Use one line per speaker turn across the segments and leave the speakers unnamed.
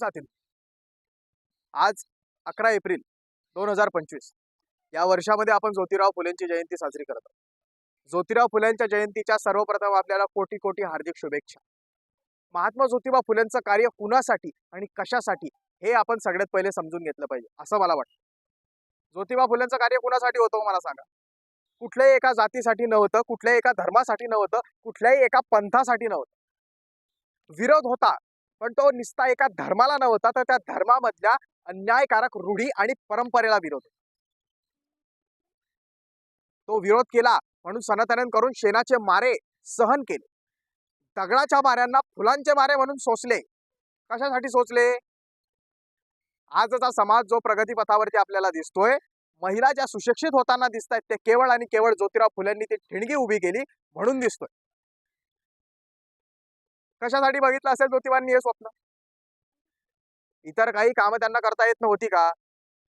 जातील. आज अकरा एप्रिल दोन हजार पंचवीस. या वर्षामध्ये आपण ज्योतिराव फुलेंची जयंती साजरी करत आहोत. ज्योतिराव फुलेंच्या जयंतीच्या सर्वप्रथम आपल्याला कोटी कोटी हार्दिक शुभेच्छा. महात्मा ज्योतिबा फुलेंचं कार्य कुणासाठी आणि कशासाठी हे आपण सगळ्यात पहिले समजून घेतलं पाहिजे असं मला वाटतं. ज्योतिबा फुलेंचं कार्य कुणासाठी होतं मला सांगा? कुठल्याही एका जातीसाठी नव्हतं कुठल्याही एका धर्मासाठी नव्हतं कुठल्याही एका पंथासाठी नव्हतं. विरोध होता पण तो निस्ता एका धर्माला नव्हता तर त्या धर्मामधल्या अन्यायकारक रूढी आणि परंपरेला विरोध. तो विरोध केला म्हणून सनातन करून शेणाचे मारे सहन केले. दगडाच्या माऱ्यांना फुलांचे मारे म्हणून सोसले. कशासाठी सोचले आजचा समाज जो प्रगतीपथावरती आपल्याला दिसतोय महिला ज्या सुशिक्षित होताना दिसत आहेत ते केवळ आणि केवळ ज्योतिराव फुलेंनी ती ठिणगी उभी केली म्हणून दिसतोय. कशासाठी बघितलं असेल ज्योतिबांनी हे स्वप्न? इतर काही कामं त्यांना करता येत नव्हती का?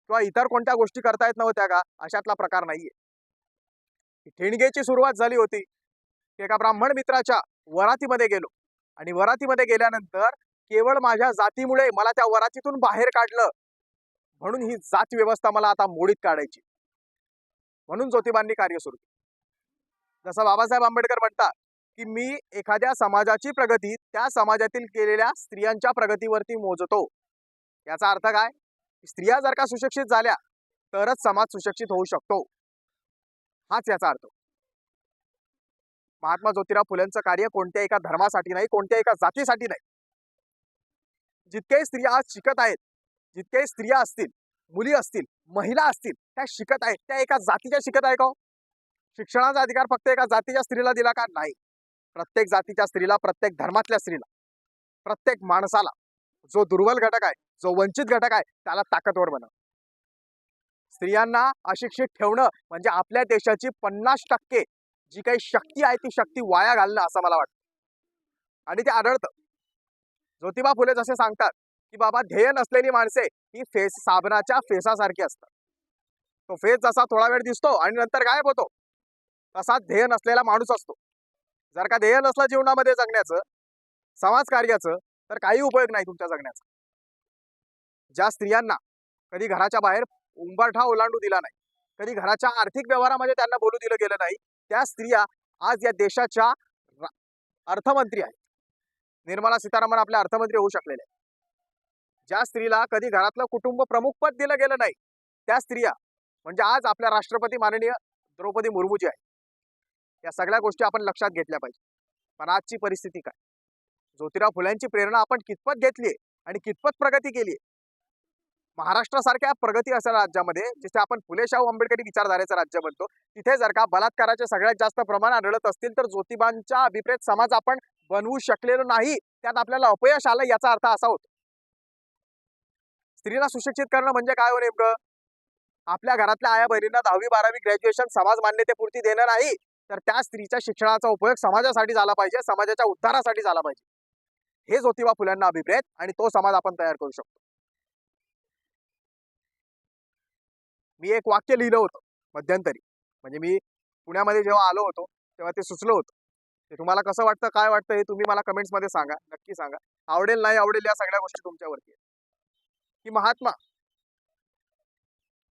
किंवा इतर कोणत्या गोष्टी करता येत नव्हत्या का? अशातला प्रकार नाहीये. ठिणगेची सुरुवात झाली होती. एका ब्राह्मण मित्राच्या वरातीमध्ये गेलो. आणि वरातीमध्ये गेल्यानंतर केवळ माझ्या जातीमुळे मला त्या वरातीतून बाहेर काढलं. म्हणून ही जात व्यवस्था मला आता मोडीत काढायची. म्हणून ज्योतिबांनी कार्य सुरू केलं. जसं बाबासाहेब आंबेडकर म्हणतात की मी एखाद्या समाजाची प्रगती त्या समाजातील केलेल्या स्त्रियांच्या प्रगतीवरती मोजतो. याचा अर्थ काय? स्त्रिया जर का सुशिक्षित झाल्या तरच समाज सुशिक्षित होऊ शकतो. हाच याचा अर्थ. महात्मा ज्योतिराव फुलेंचं कार्य कोणत्या एका धर्मासाठी नाही कोणत्या एका जातीसाठी नाही. जितक्याही स्त्रिया आज शिकत आहेत जितक्याही स्त्रिया असतील मुली असतील महिला असतील त्या शिकत आहेत त्या एका जातीच्या शिकत आहे का हो? शिक्षणाचा अधिकार फक्त एका जातीच्या स्त्रीला दिला का? नाही. प्रत्येक जातीच्या स्त्रीला प्रत्येक धर्मातल्या स्त्रीला प्रत्येक माणसाला जो दुर्बल घटक आहे जो वंचित घटक आहे त्याला ताकदवर बनव. स्त्रियांना अशिक्षित ठेवणं म्हणजे आपल्या देशाची पन्नास टक्के जी काही शक्ती आहे ती शक्ती वाया घालणं असं मला वाटतं. आणि ते आढळतं. ज्योतिबा फुले जसे सांगतात की बाबा ध्येय नसलेली माणसे ही फेस साबणाच्या फेसासारखी असतात. तो फेस जसा थोडा वेळ दिसतो आणि नंतर गायब होतो तसाच ध्येय नसलेला माणूस असतो. जर का ध्येय नसलं जीवनामध्ये जगण्याचं समाजकार्याचं तर काही उपयोग नाही तुमच्या जगण्याचा. ज्या स्त्रियांना कधी घराच्या बाहेर उंबरठा ओलांडू दिला नाही कधी घराच्या आर्थिक व्यवहारामध्ये त्यांना बोलू दिलं गेलं नाही त्या स्त्रिया आज या देशाच्या अर्थमंत्री आहेत. निर्मला सीतारामन आपल्या अर्थमंत्री होऊ शकलेल्या आहेत. ज्या स्त्रीला कधी घरातलं कुटुंब प्रमुख पद दिलं गेलं नाही त्या स्त्रिया म्हणजे आज आपल्या राष्ट्रपती माननीय द्रौपदी मुर्मूजी आहे या सगळ्या गोष्टी आपण लक्षात घेतल्या पाहिजे. पण आजची परिस्थिती काय? ज्योतिराव फुल्यांची प्रेरणा आपण कितपत घेतली आणि कितपत प्रगती केली महाराष्ट्रासारख्या प्रगती असं राज्यामध्ये जिथे आपण फुले शाहू आंबेडकरी विचारधारेचं राज्य म्हणतो तिथे जर का बलात्काराचे सगळ्यात जास्त प्रमाण आढळत असतील तर ज्योतिबांच्या अभिप्रेत समाज आपण बनवू शकलेलो नाही. त्यात आपल्याला अपयश आलं याचा अर्थ असा होतो. स्त्रीला सुशिक्षित करणं म्हणजे काय हो नेमकं? आपल्या घरातल्या आया बहिणींना दहावी बारावी ग्रॅज्युएशन समाज मान्यतेपुरती देणं नाही. तर त्या स्त्रीच्या शिक्षणाचा उपयोग समाजासाठी झाला पाहिजे समाजाच्या उद्धारासाठी झाला पाहिजे. हे ज्योतिबा फुल्यांना अभिप्रेत आणि तो समाज आपण तयार करू शकतो. मी एक वाक्य लिहिलं होतं मध्यंतरी. म्हणजे मी पुण्यामध्ये जेव्हा आलो होतो तेव्हा ते सुचलं होतं. ते तुम्हाला कसं वाटतं काय वाटतं हे तुम्ही मला कमेंट्समध्ये मध्ये सांगा नक्की सांगा. आवडेल नाही आवडेल या सगळ्या गोष्टी तुमच्यावरती की महात्मा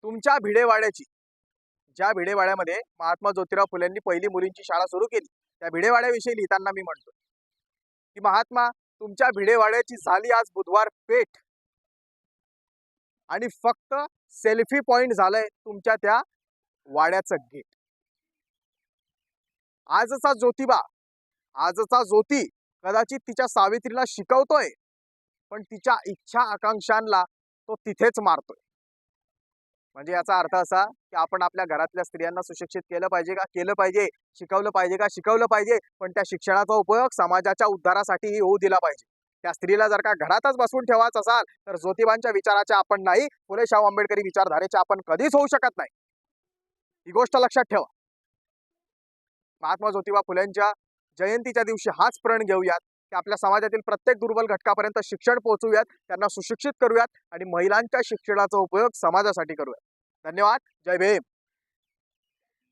तुमच्या भिडेवाड्याची ज्या भिडेवाड्यामध्ये महात्मा ज्योतिराव फुलेंनी पहिली मुलींची शाळा सुरू केली त्या भिडेवाड्याविषयी लिहिताना मी म्हणतो की महात्मा तुमच्या भिडेवाड्याची झाली आज बुधवार पेठ आणि फक्त सेल्फी पॉइंट झालंय तुमच्या त्या वाड्याचं गेट. आजचा ज्योतिबा आजचा ज्योती कदाचित तिच्या सावित्रीला शिकवतोय पण तिच्या इच्छा आकांक्षांना तो तिथेच मारतोय. म्हणजे याचा अर्थ असा की आपण आपल्या घरातल्या स्त्रियांना सुशिक्षित केलं पाहिजे का? केलं पाहिजे. शिकवलं पाहिजे का? शिकवलं पाहिजे. पण त्या शिक्षणाचा उपयोग समाजाच्या उद्धारासाठीही होऊ दिला पाहिजे. त्या स्त्रीला जर का घरातच बसवून ठेवायचं असाल तर ज्योतिबांच्या विचाराच्या आपण नाही फुले शाहू आंबेडकरी विचारधारेच्या आपण कधीच होऊ शकत नाही. ही गोष्ट लक्षात ठेवा. महात्मा ज्योतिबा फुलेंच्या जयंतीच्या दिवशी हाच प्रण घेऊयात. की आपल्या समाजातील प्रत्येक दुर्बल घटकापर्यंत शिक्षण पोहोचवूयात त्यांना सुशिक्षित करूयात आणि महिलांच्या शिक्षणाचा उपयोग समाजासाठी करूयात. धन्यवाद. जय भीम.